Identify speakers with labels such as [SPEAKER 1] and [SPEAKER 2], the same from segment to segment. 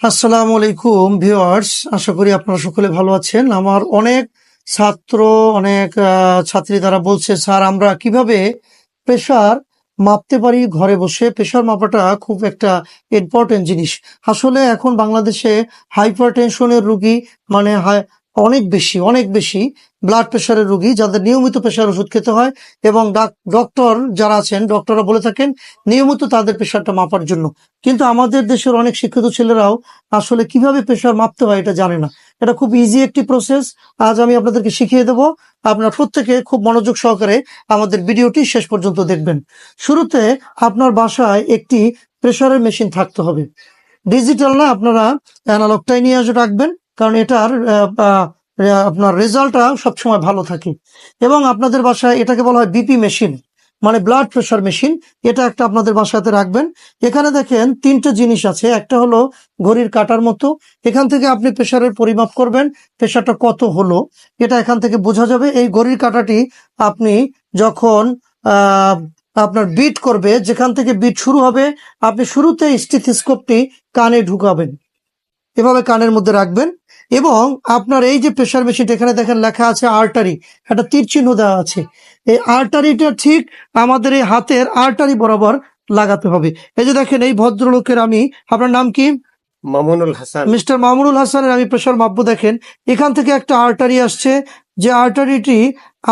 [SPEAKER 1] আসসালামু আলাইকুম ভিওয়ার্স আশা করি আপনারা সকলে ভালো আছেন। আমার অনেক ছাত্র, অনেক ছাত্রী তারা বলছে, স্যার, আমরা কীভাবে প্রেশার মাপতে পারি ঘরে বসে? প্রেশার মাপাটা খুব একটা ইম্পর্টেন্ট জিনিস। আসলে এখন বাংলাদেশে হাইপার টেনশনের রুগী মানে অনেক বেশি অনেক বেশি ব্লাড প্রেশারের রুগী যাদের নিয়মিত প্রেশার ওষুধ খেতে হয় এবং ডাক- ডক্টর যারা আছেন ডক্টররা বলে থাকেন, নিয়মিত তাদের প্রেশারটা মাপার জন্য। কিন্তু আমাদের দেশের অনেক শিক্ষিত ছেলেরাও আসলে কীভাবে প্রেশার মাপতে হয় এটা জানে না। এটা খুব ইজি একটি প্রসেস আজ আমি আপনাদেরকে শিখিয়ে দেব। আপনার প্রত্যেকে খুব মনোযোগ সহকারে আমাদের ভিডিওটি শেষ পর্যন্ত দেখবেন। শুরুতে আপনার বাসায় একটি প্রেশারের মেশিন থাকতে হবে। ডিজিটাল না, আপনারা অ্যানালগটাই নিয়ে এসে রাখবেন। কারণ এটার আপনার রেজাল্টটা সবসময় ভালো থাকে। এবং আপনাদের বাসায় এটাকে বলা হয় বিপি মেশিন মানে ব্লাড প্রেশার মেশিন। এটা একটা আপনাদের বাসাতে রাখবেন। এখানে দেখেন তিনটে জিনিস আছে। একটা হলো ঘড়ির কাটার মতো। এখান থেকে আপনি প্রেশারের পরিমাপ করবেন প্রেশারটা কত হলো, এটা এখান থেকে বোঝা যাবে। এই ঘড়ির কাটাটি আপনি যখন আপনার বিট করবে, যেখান থেকে বিট শুরু হবে, আপনি শুরুতে স্টিথিস্কোপটি কানে ঢুকাবেন। এভাবে কানের মধ্যে রাখবেন। এবং আপনার এই যে প্রেশার মেশিনটা এখানে দেখেন লেখা আছে আর্টারি একটা তীর চিহ্ন দেওয়া আছে। এই আর্টারিটা ঠিক আমাদের এই হাতের আর্টারি বরাবর লাগাতে হবে। এই যে দেখেন এই ভদ্রলোকের আমি আপনার নাম কি?
[SPEAKER 2] মামুনুল হাসান।
[SPEAKER 1] মিস্টার মামুনুল হাসানের আমি প্রেশার মাপবো দেখেন। এখান থেকে একটা আর্টারি আসছে যে আর্টারিটি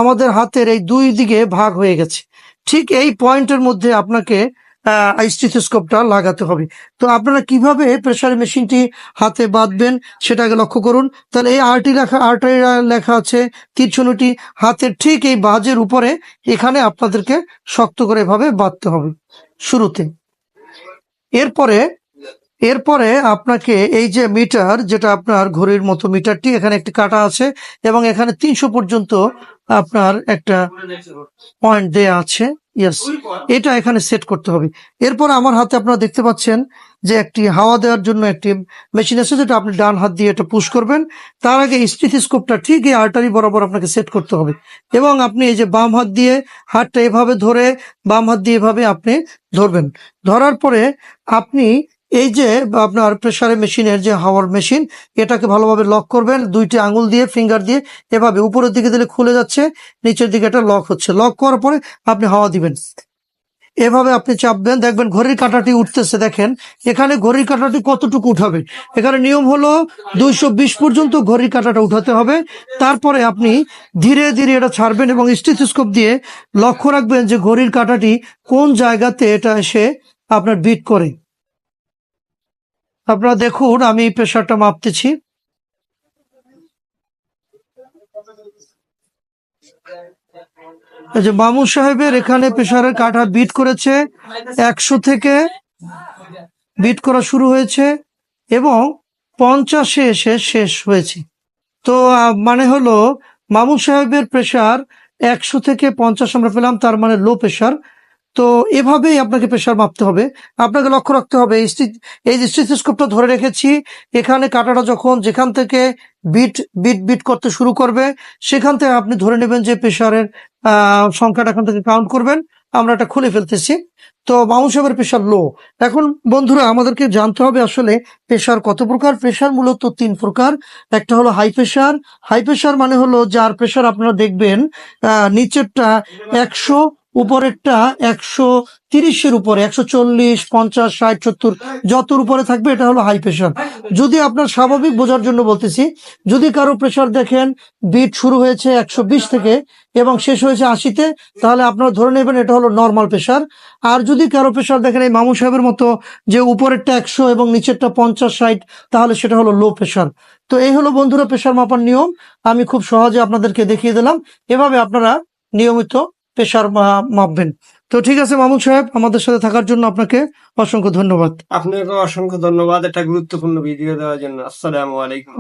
[SPEAKER 1] আমাদের হাতের এই দুই দিকে ভাগ হয়ে গেছে। ঠিক এই পয়েন্টের মধ্যে আপনাকে স্টিথোস্কোপটা লাগাতে হবে। তো আপনারা কীভাবে প্রেশার মেশিনটি হাতে বাঁধবেন সেটাকে লক্ষ্য করুন। তাহলে এই আর্টি লেখা আর্টারি লেখা আছে তীরছনুটি হাতের ঠিক এই বাজের উপরে। এখানে আপনাদেরকে শক্ত করে এভাবে বাঁধতে হবে শুরুতে। এরপরে এরপরে আপনাকে এই যে মিটার, যেটা আপনার ঘড়ির মতো মিটারটি, এখানে একটি কাটা আছে এবং এখানে তিনশো পর্যন্ত আপনার একটা পয়েন্ট দেয়া আছে। ইয়েস এটা এখানে সেট করতে হবে। এরপর আমার হাতে আপনারা দেখতে পাচ্ছেন যে একটি হাওয়া দেওয়ার জন্য একটি মেশিন আছে যেটা আপনি ডান হাত দিয়ে এটা পুশ করবেন। তার আগে স্টিথিস্কোপটা ঠিক এই আর্টারি বরাবর আপনাকে সেট করতে হবে। এবং আপনি এই যে বাম হাত দিয়ে হাতটা এভাবে ধরে বাম হাত দিয়ে এভাবে আপনি ধরবেন। ধরার পরে আপনি এই যে আপনার প্রেসারের মেশিনের যে হাওয়ার মেশিন এটাকে ভালোভাবে লক করবেন, দুইটি আঙুল দিয়ে ফিঙ্গার দিয়ে, এভাবে উপরের দিকে দিলে খুলে যাচ্ছে, নিচের দিকে এটা লক হচ্ছে। লক করার পরে আপনি হাওয়া দিবেন। এভাবে আপনি চাপবেন দেখবেন ঘড়ির কাঁটাটি উঠতেছে, দেখেন। এখানে ঘড়ির কাঁটাটি কতটুকু উঠাবে? এখানে নিয়ম হলো দুইশো বিশ পর্যন্ত ঘড়ির কাঁটাটা উঠাতে হবে। তারপরে আপনি ধীরে ধীরে এটা ছাড়বেন এবং স্টিথোস্কোপ দিয়ে লক্ষ্য রাখবেন যে ঘড়ির কাঁটাটি কোন জায়গাতে এটা এসে আপনার বিট করে। আপনারা দেখুন, আমি প্রেশারটা মাপতেছি। যে মামুন সাহেবের এখানে প্রেশারের কাঠা বিট করেছে, একশো থেকে বিট করা শুরু হয়েছে এবং পঞ্চাশে এসে শেষ হয়েছে। তো মানে হলো মামুন সাহেবের প্রেশার একশো থেকে পঞ্চাশ আমরা পেলাম, তার মানে লো প্রেশার তো এভাবেই আপনাকে প্রেশার মাপতে হবে। আপনাকে লক্ষ্য রাখতে হবে, এই যে স্টিথোস্কোপটা ধরে রেখেছি, এখানে কাটাটা যখন যেখান থেকে বিট বিট বিট করতে শুরু করবে, সেখান থেকে আপনি ধরে নেবেন যে প্রেশারের সংখ্যাটা এখান থেকে কাউন্ট করবেন। আমরা এটা খুলে ফেলতেছি। তো মামুন সাহেবের প্রেশার লো এখন বন্ধুরা, আমাদেরকে জানতে হবে আসলে প্রেশার কত প্রকার? প্রেশার মূলত তিন প্রকার। একটা হলো হাই প্রেশার হাই প্রেশার মানে হলো যার প্রেশার আপনারা দেখবেন নিচেরটা একশো উপরেরটা একশো তিরিশের উপরে, একশো চল্লিশ, পঞ্চাশ, ষাট, সত্তর, যতর উপরে থাকবে এটা হলো হাই প্রেশার যদি আপনার স্বাভাবিক বোঝার জন্য বলতেছি, যদি কারও প্রেশার দেখেন বিট শুরু হয়েছে একশো বিশ থেকে এবং শেষ হয়েছে আশিতে, তাহলে আপনারা ধরে নেবেন এটা হলো নর্মাল প্রেশার আর যদি কারও প্রেশার দেখেন, এই মামু সাহেবের মতো যে উপরেরটা একশো এবং নিচেরটা পঞ্চাশ, ষাট, তাহলে সেটা হলো লো প্রেশার তো এই হলো বন্ধুরা প্রেশার মাপার নিয়ম। আমি খুব সহজে আপনাদেরকে দেখিয়ে দিলাম। এভাবে আপনারা নিয়মিত প্রেশার মাপবেন। তো ঠিক আছে মামুন সাহেব আমাদের সাথে থাকার জন্য আপনাকে অসংখ্য ধন্যবাদ।
[SPEAKER 2] আপনাকে অসংখ্য ধন্যবাদ একটা গুরুত্বপূর্ণ ভিডিও দেওয়ার জন্য। আসসালামু আলাইকুম।